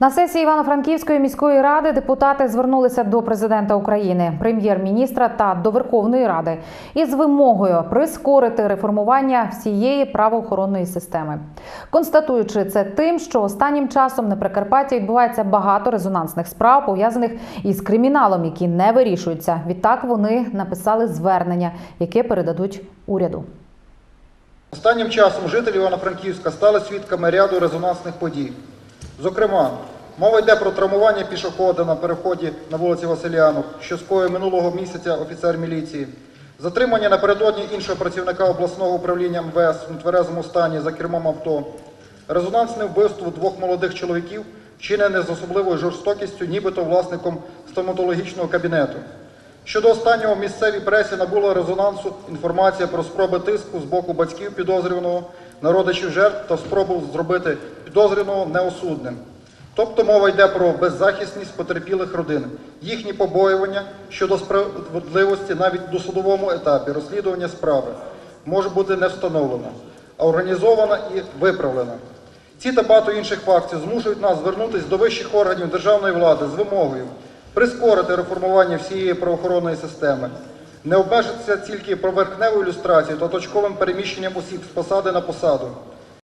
На сесії Івано-Франківської міської ради депутати звернулися до президента України, прем'єр-міністра та до Верховної Ради із вимогою прискорити реформування всієї правоохоронної системи, констатуючи це тим, що останнім часом на Прикарпатті відбувається багато резонансних справ, пов'язаних із криміналом, які не вирішуються. Відтак вони написали звернення, яке передадуть уряду. Останнім часом жителі Івано-Франківська стали свідками ряду резонансних подій. Зокрема, мова йде про травмування пішохода на переході на вулиці Василянок, що скоїв минулого місяця офіцер міліції, затримання напередодні іншого працівника обласного управління МВС в нетверезому стані за кермом авто, резонансне вбивство двох молодих чоловіків, вчинене з особливою жорстокістю, нібито власником стоматологічного кабінету. Щодо останнього в місцевій пресі набула резонансу інформація про спроби тиску з боку батьків підозрюваного на родичів жертв та спробу зробити підозрюваного неосудним. Тобто мова йде про беззахисність потерпілих родин, їхні побоювання щодо справедливості навіть в досудовому етапі розслідування справи може бути не встановлена, а організована і виправлена. Ці та багато інших фактів змушують нас звернутися до вищих органів державної влади з вимогою прискорити реформування всієї правоохоронної системи, не обмежитися тільки поверхневою ілюстрацією та точковим переміщенням осіб з посади на посаду,